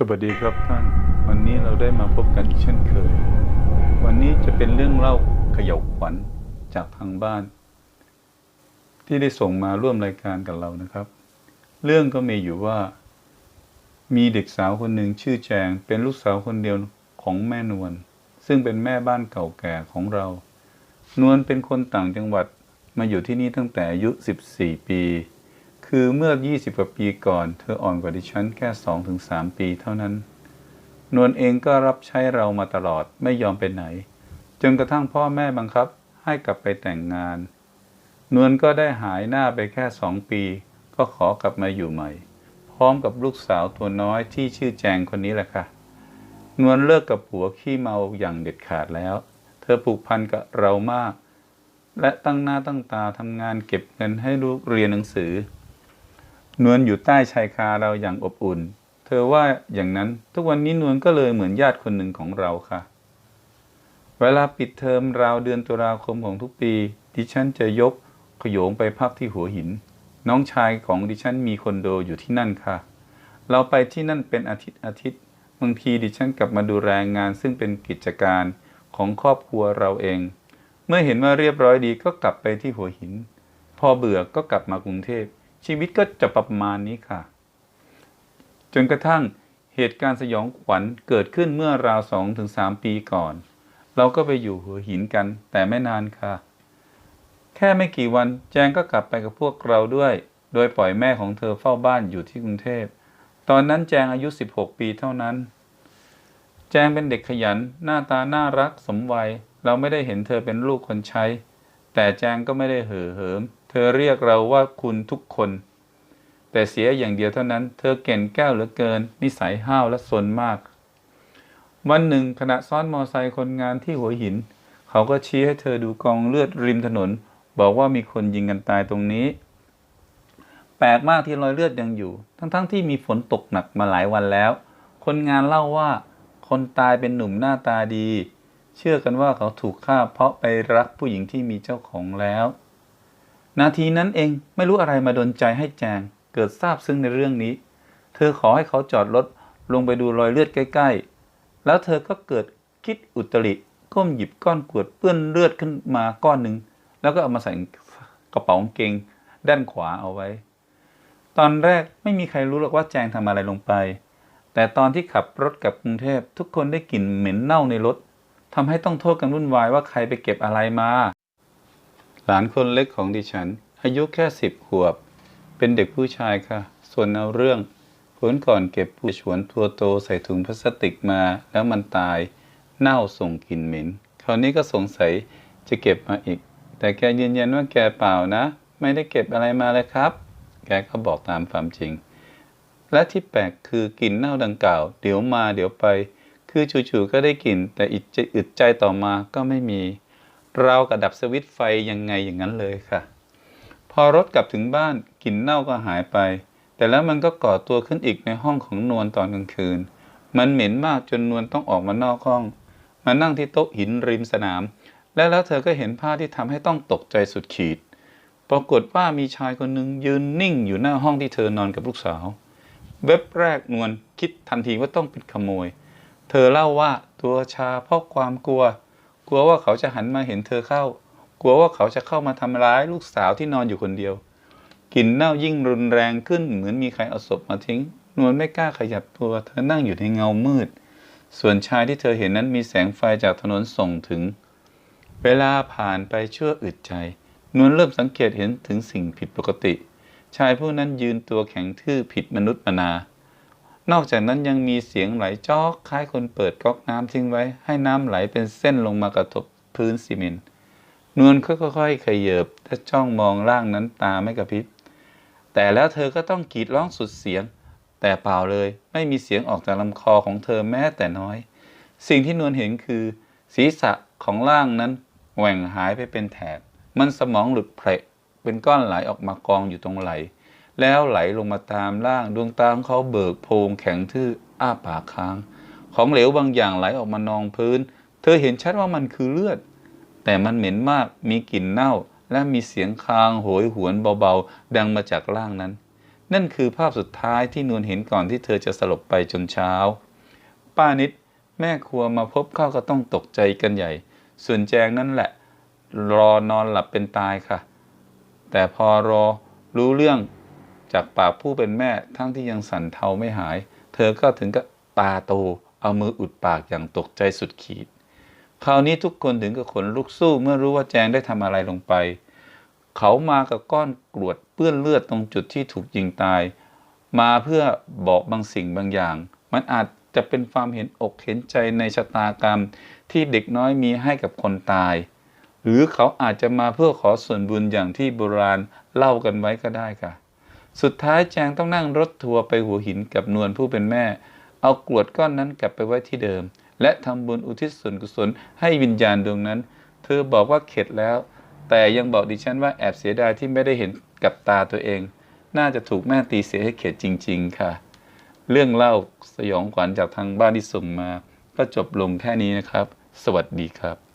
สวัสดีครับท่าน วันนี้เราได้มาพบกันเช่นเคย วันนี้จะเป็นเรื่องเล่าเขย่าขวัญจากทางบ้าน ที่ได้ส่งมาร่วมรายการกับเรานะครับ เรื่องก็มีอยู่ว่า มีเด็กสาวคนหนึ่งชื่อแจงเป็นลูกสาวคนเดียวของแม่นวลซึ่งเป็นแม่บ้านเก่าแก่ของเรา นวลเป็นคนต่างจังหวัดมาอยู่ที่นี่ตั้งแต่อายุ 14 ปี คือเมื่อ 20 กว่าปีก่อน เธออ่อนกว่าดิฉันแค่ 2-3 ปีเท่านั้น นวลเองก็รับใช้เรามาตลอดไม่ยอมไปไหน จนกระทั่งพ่อแม่บังคับให้กลับไปแต่งงาน นวลก็ได้หายหน้าไปแค่สองปี ก็ขอกลับมาอยู่ใหม่ พร้อมกับลูกสาวตัวน้อยที่ชื่อแจงคนนี้แหละค่ะ นวลเลิกกับผัวขี้เมาอย่างเด็ดขาดแล้ว เธอผูกพันกับเรามาก และตั้งหน้าตั้งตาทำงานเก็บเงินให้ลูกเรียนหนังสือ นวลอยู่ใต้ชายคาเราอย่างอบอุ่น เธอว่าอย่างนั้นทุกวันนี้นวลก็เลยเหมือนญาติคนหนึ่งของเราค่ะ เวลาปิดเทอมราวเดือนตุลาคมของทุกปี ดิฉันจะยกขโยงไปพักที่หัวหิน น้องชายของดิฉันมีคอนโดอยู่ที่นั่นค่ะ เราไปที่นั่นเป็นอาทิตย์อาทิตย์บางทีดิฉันกลับมาดูแลงานซึ่งเป็นกิจการของครอบครัวเราเอง เมื่อเห็นว่าเรียบร้อยดีก็กลับไปที่หัวหิน พอเบื่อก็กลับมากรุงเทพ ชีวิตก็จะประมาณนี้ค่ะ จนกระทั่งเหตุการณ์สยองขวัญเกิดขึ้นเมื่อราวสองถึงสามปีก่อน เราก็ไปอยู่หัวหินกันแต่ไม่นานค่ะ แค่ไม่กี่วันแจงก็กลับไปกับพวกเราด้วย โดยปล่อยแม่ของเธอเฝ้าบ้านอยู่ที่กรุงเทพ ตอนนั้นแจงอายุ 16 ปีเท่านั้น แจงเป็นเด็กขยัน หน้าตาน่ารักสมวัย เราไม่ได้เห็นเธอเป็นลูกคนใช้ แต่แจงก็ไม่ได้เห่อเหิม เธอเรียกเราว่าคุณทุกคน แต่เสียอย่างเดียวเท่านั้น เธอเก่งแก้วเหลือเกิน นิสัยห้าวและสนมาก วันหนึ่งขณะซ้อนมอไซค์คนงานที่หัวหิน เขาก็ชี้ให้เธอดูกองเลือดริมถนน บอกว่ามีคนยิงกันตายตรงนี้ แปลกมากที่รอยเลือดยังอยู่ ทั้งๆทที่มีฝนตกหนักมาหลายวันแล้ว คนงานเล่าว่า คนตายเป็นหนุ่มหน้าตาดี เชื่อกันว่าเขาถูกฆ่าเพราะไปรักผู้หญิงที่มีเจ้าของแล้ว นาทีนั้นเองไม่รู้อะไรมาดนใจให้แจง เกิดทราบซึ้งในเรื่องนี้ เธอขอให้เขาจอดรถลงไปดูรอยเลือดใกล้ ๆ แล้วเธอก็เกิดคิดอุตริก้มหยิบก้อนกวดเปื้อนเลือดขึ้นมาก้อนหนึ่งแล้วก็เอามาใส่กระเป๋ากางเกง ด้านขวาเอาไว้ ตอนแรกไม่มีใครรู้หรอกว่าแจงทำอะไรลงไป แต่ตอนที่ขับรถกลับกรุงเทพทุกคนได้กลิ่นเหม็นเน่าในรถทำให้ต้องโทษกันวุ่นวายว่าใครไปเก็บอะไรมา หลานคนเล็กของดิฉัน อายุแค่สิบขวบ เป็นเด็กผู้ชายค่ะ ส่วนเอาเรื่องผลก่อนเก็บผู้ฉวนตัวโตใส่ถุงพลาสติกมาแล้วมันตาย เน่าส่งกลิ่นเหม็น คราวนี้ก็สงสัยจะเก็บมาอีก แต่แกยืนยันว่าแกเปล่านะ ไม่ได้เก็บอะไรมาเลยครับ แกก็บอกตามความจริง และที่แปลกคือกลิ่นเน่าดังกล่าว เดี๋ยวมาเดี๋ยวไป คือจู่ๆก็ได้กลิ่นแต่อิดใจอึดใจต่อมาก็ไม่มี เรากระดับสวิตไฟยังไงอย่างนั้นเลยค่ะ พอรถกลับถึงบ้านกลิ่นเน่าก็หายไป แต่แล้วมันก็ก่อตัวขึ้นอีกในห้องของนวลตอนกลางคืน มันเหม็นมากจนนวลต้องออกมานอกห้อง มานั่งที่โต๊ะหินริมสนาม และแล้วเธอก็เห็นภาพที่ทำให้ต้องตกใจสุดขีด ปรากฏว่ามีชายคนหนึ่งยืนนิ่งอยู่หน้าห้องที่เธอนอนกับลูกสาว เว็บแรกนวลคิดทันทีว่าต้องเป็นขโมย เธอเล่าว่าตัวชาเพราะความกลัว กลัวว่าเขาจะหันมาเห็นเธอเข้า กลัวว่าเขาจะเข้ามาทำร้ายลูกสาวที่นอนอยู่คนเดียวกลิ่นเน่ายิ่งรุนแรงขึ้นเหมือนมีใครเอาศพมาทิ้ง นวลไม่กล้าขยับตัวเธอนั่งอยู่ในเงามืด ส่วนชายที่เธอเห็นนั้นมีแสงไฟจากถนนส่งถึง เวลาผ่านไปชั่วอึดใจ นวลเริ่มสังเกตเห็นถึงสิ่งผิดปกติ ชายผู้นั้นยืนตัวแข็งทื่อผิดมนุษย์มนา นอกจากนั้นยังมีเสียงไหลจอกคล้ายคนเปิดก๊อกน้ำทิ้งไว้ ให้น้ำไหลเป็นเส้นลงมากระทบพื้นซีเมนต์นวลค่อยๆขยับและจ้องมองร่างนั้นตาไม่กระพริบแต่แล้วเธอก็ต้องกรีดร้องสุดเสียง แต่เปล่าเลยไม่มีเสียงออกจากลำคอของเธอแม้แต่น้อย สิ่งที่นวลเห็นคือ ศีรษะของร่างนั้นแหว่งหายไปเป็นแถบมันสมองหลุดเพลกเป็นก้อนไหลออกมากองอยู่ตรงไหล แล้วไหลลงมาตามร่างดวงตาของเขาเบิกโพงแข็งทื่ออ้าปากค้าง ของเหลวบางอย่างไหลออกมานองพื้น เธอเห็นชัดว่ามันคือเลือด แต่มันเหม็นมากมีกลิ่นเน่า และมีเสียงคางโหยหวนเบาๆ ดังมาจากร่างนั้น นั่นคือภาพสุดท้ายที่นวลเห็นก่อนที่เธอจะสลบไปจนเช้า ป้านิดแม่ครัวมาพบเข้าก็ต้องตกใจกันใหญ่ ส่วนแจงนั่นแหละ รอนอนหลับเป็นตายค่ะ แต่พอรอรู้เรื่อง จากปากผู้เป็นแม่ทั้งที่ยังสั่นเทาไม่หาย เธอก็ถึงกับตาโตเอามืออุดปากอย่างตกใจสุดขีด คราวนี้ทุกคนถึงกับขนลุกสู้เมื่อรู้ว่าแจงได้ทำอะไรลงไป เขามากับก้อนกรวดเปื้อนเลือดตรงจุดที่ถูกยิงตาย มาเพื่อบอกบางสิ่งบางอย่าง มันอาจจะเป็นความเห็นอกเห็นใจในชะตากรรมที่เด็กน้อยมีให้กับคนตาย หรือเขาอาจจะมาเพื่อขอส่วนบุญอย่างที่โบราณเล่ากันไว้ก็ได้ค่ะ สุดท้ายแจงต้องนั่งรถทัวร์ไปหัวหินกับนวลผู้เป็นแม่ เอากรวดก้อนนั้นกลับไปไว้ที่เดิม และทำบุญอุทิศส่วนกุศลให้วิญญาณดวงนั้น เธอบอกว่าเข็ดแล้ว แต่ยังบอกดิฉันว่าแอบเสียดายที่ไม่ได้เห็นกับตาตัวเอง น่าจะถูกแม่ตีเสียให้เข็ดจริง ๆ ค่ะ เรื่องเล่าสยองขวัญจากทางบ้านที่ส่งมา ก็จบลงแค่นี้นะครับ สวัสดีครับ